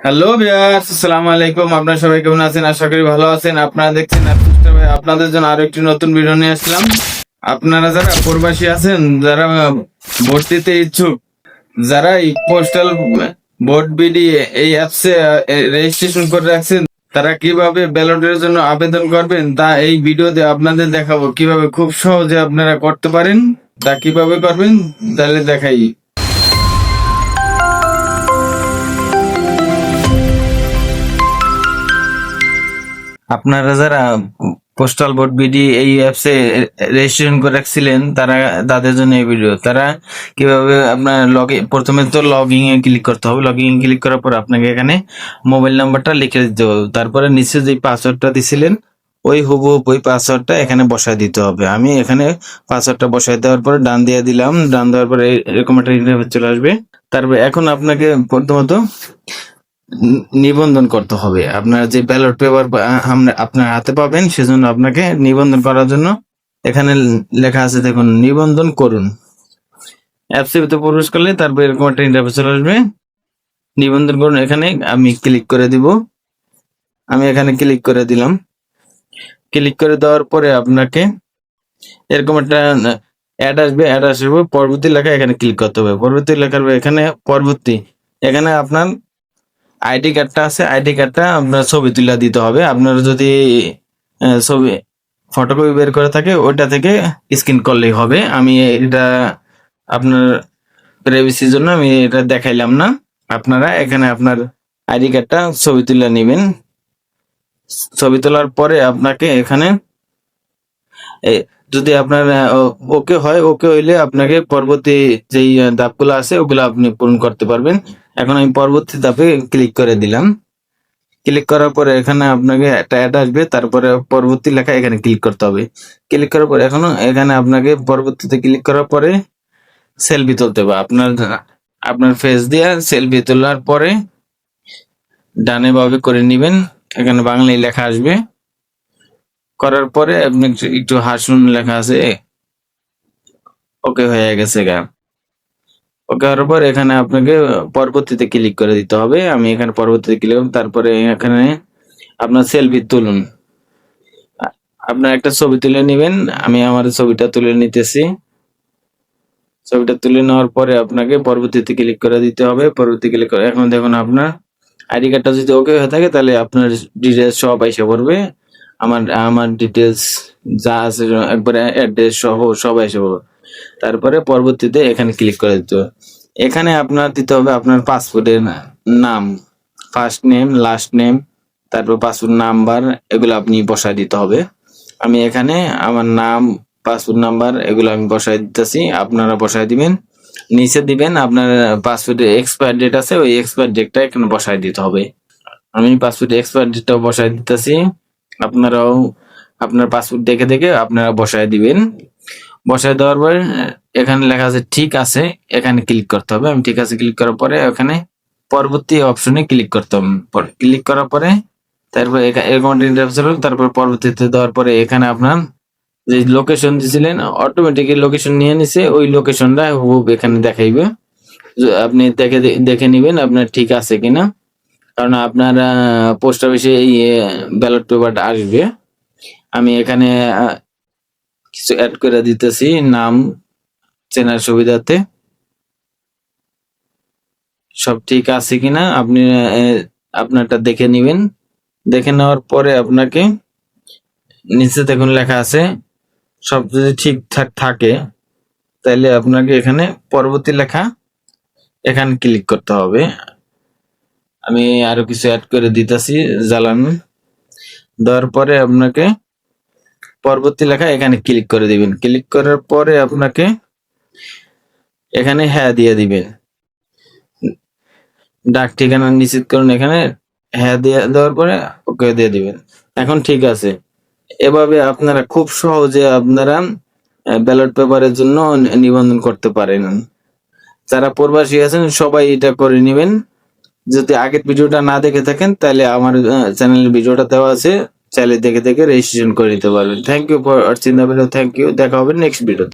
Hello বিয়ার্স আসসালামু আলাইকুম আপনারা সবাই কেমন আছেন? আশা করি ভালো আছেন। আপনারা দেখছেন আপনাদের জন্য আরও একটি নতুন ভিডিও নিয়ে আসলাম। আপনারা যারা প্রবাসী আছেন, যারা ভোট দিতে ইচ্ছুক, যারা পোস্টাল ভোট বিডি এই অ্যাপসে রেজিস্ট্রেশন করে রাখছেন, তারা কীভাবে ব্যালটের জন্য আবেদন করবেন, তা এই ভিডিওতে আপনাদের দেখাবো। কীভাবে খুব সহজে আপনারা করতে পারেন, তা কীভাবে করবেন, তাহলে দেখাই। আপনারা যারা পোস্টাল ভোট বিডি এই অ্যাপসে রেজিস্ট্রেশন করে রাখছিলেন, তারা, তাদের জন্য এই ভিডিও তারা কীভাবে আপনার লগ প্রথমে তো লগইন এ ক্লিক করতে হবে। লগইন ক্লিক করার পর আপনাকে এখানে মোবাইল নাম্বারটা লিখে দিতে হবে। তারপরে নিচে যে পাসওয়ার্ডটা দিছিলেন, ওই হুবহুব ওই পাসওয়ার্ডটা এখানে বসায় দিতে হবে। আমি এখানে পাসওয়ার্ডটা বসায় দেওয়ার পর ডান দিয়ে দিলাম। ডান দেওয়ার পরে এরকম একটা ইন্টারফেস চলে আসবে। তারপরে এখন আপনাকে প্রথমত নিবন্ধন করতে হবে। আপনার যে ব্যালট পেপার আপনার হাতে পাবেন, সেজন্য আপনাকে নিবন্ধন করার জন্য এখানে লেখা আছে, দেখুন, নিবন্ধন করুন। অ্যাপসিতে প্রবেশ করলে তারপর এরকম একটা ইন্টারফেস চলে আসবে। নিবন্ধন করুন, এখানে আমি ক্লিক করে দিব। আমি এখানে ক্লিক করে দিলাম। ক্লিক করে দেওয়ার পরে আপনাকে এরকম একটা অ্যাড আসবে অ্যাড আসবে পরবর্তী লেখা এখানে ক্লিক করতে হবে। পরবর্তী লেখার এখানে, পরবর্তী, এখানে আপনার আইডি কার্ডটা আছে, আইডি কার্ডটা আপনার ছবি তুলে দিতে হবে। আপনার যদি ছবি ফটোকপি বের করে থাকে ওটা থেকে স্ক্রিন করলেই হবে। আমি এটা আপনার প্রাইভেসির জন্য আমি এটা দেখাইলাম না। আপনারা এখানে আপনার আইডি কার্ডটা ছবি তুলে নেবেন। ছবি তোলার পরে আপনাকে এখানে যদি আপনার ওকে হয়, ওকে হইলে আপনাকে পরবর্তী যেই ধাপগুলো আছে, ওগুলো আপনি পূরণ করতে পারবেন। এখন আমি পরবর্তী ধাপে ক্লিক করে দিলাম। ক্লিক করার পরে এখানে আপনাকে একটা অ্যাড আসবে, তারপরে পরবর্তী লেখা এখানে ক্লিক করতে হবে। ক্লিক করার পরে এখনও এখানে আপনাকে পরবর্তীতে ক্লিক করার পরে সেলফি তুলতে হবে। আপনার আপনার ফেস দিয়ে সেলফি তোলার পরে ডানে ভাবে করে নেবেন। এখানে বাংলায় লেখা আসবে। করার পরে আপনি একটু- হাসুন, লেখা আছে ওকে হয়ে গেছে গা। ওকে হওয়ার পর এখানে আপনাকে পরবর্তীতে ক্লিক করে দিতে হবে। আমি এখানে পরবর্তীতে ক্লিক করব, তারপরে এখানে আপনার সেলফি তুলুন। আপনার একটা ছবি তুলে নেবেন। আমি আমার ছবিটা তুলে নিতেছি। ছবিটা তুলে নেওয়ার পরে আপনাকে পরবর্তীতে ক্লিক করে দিতে হবে। পরবর্তী ক্লিক করে, এখন দেখুন আপনার আইডি কার্ডটা যদি ওকে হয়ে থাকে, তাহলে আপনার ডিটেলস সব এসে পড়বে। আমার আমার ডিটেলস যা আছে, একবারে অ্যাড্রেস সহ সব এসে পড়বে তারপরে পরবর্তীতে এখানে ক্লিক করে দিতে হবে। এখানে আপনার দিতে হবে আপনার পাসপোর্টের নাম ফার্স্ট নেম লাস্ট নেম তারপর পাসপোর্ট নাম্বার এগুলো আপনি বসায় দিতে হবে। আমি এখানে আমার নাম পাসপোর্ট নাম্বার এগুলো আমি বসায় দিতেছি, আপনারা বসায় দিবেন। নিচে দিবেন, আপনার পাসপোর্টের এক্সপায়ার ডেট আছে, ওই এক্সপায়ার ডেটটা এখানে বসায় দিতে হবে। আমি পাসপোর্টের এক্সপায়ার ডেটটাও বসায় দিতেছি। আপনারাও আপনার পাসপোর্ট দেখে দেখে আপনারা বসায় দিবেন। বসায় দেওয়ার পরে, এখানে লেখা আছে, ঠিক আছে। এখানে ক্লিক করতে হবে। আমি ঠিক আছে ক্লিক করার পরে ওখানে পরবর্তী অপশনে ক্লিক করতে হবে। ক্লিক করার পরে তারপর এরকম তারপর পরবর্তীতে দেওয়ার পরে এখানে আপনার যে লোকেশন দিয়েছিলেন অটোমেটিক লোকেশন নিয়ে নিছে। ওই লোকেশনটা এখানে দেখাইবে। আপনি দেখে দেখে নিবেন আপনার ঠিক আছে কিনা। কারণ আপনার পোস্ট অফিসে এই ব্যালট পেপারটা আসবে। আমি এখানে কিছু অ্যাড করে দিতেছি। নাম, চেনার সুবিধাতে। সব ঠিক আছে কিনা? আপনি আপনারটা দেখে নিবেন। দেখে নেওয়ার পরে আপনাকে নিচে দেখুন লেখা আছে, সব যদি ঠিকঠাক থাকে তাহলে আপনাকে এখানে পরবর্তী লেখা এখানে ক্লিক করতে হবে। আমি আরও কিছু অ্যাড করে দিতেছি, জ্বালানো। দেওয়ার পরে আপনাকে পরবর্তী লেখা এখানে ক্লিক করে দিবেন। ক্লিক করার পরে আপনাকে এখানে হ্যাঁ দিয়ে দিবেন। ডাক ঠিকানা নিশ্চিত করুন এখানে। হ্যাঁ দিয়ে দেওয়ার পরে ওকে দিয়ে দিবেন। এখন ঠিক আছে। এভাবে আপনারা খুব সহজে আপনারা ব্যালট পেপারের জন্য নিবন্ধন করতে পারেন। যারা প্রবাসী আছেন সবাই এটা করে নেবেন। যদি আগের ভিডিওটা না দেখে থাকেন, তাহলে আমার চ্যানেলের ভিডিওটা দেওয়া আছে। চাইলে দেখে দেখে রেজিস্ট্রেশন করে নিতে পারবেন। Thank you for watching the video thank you দেখা হবে নেক্সট ভিডিও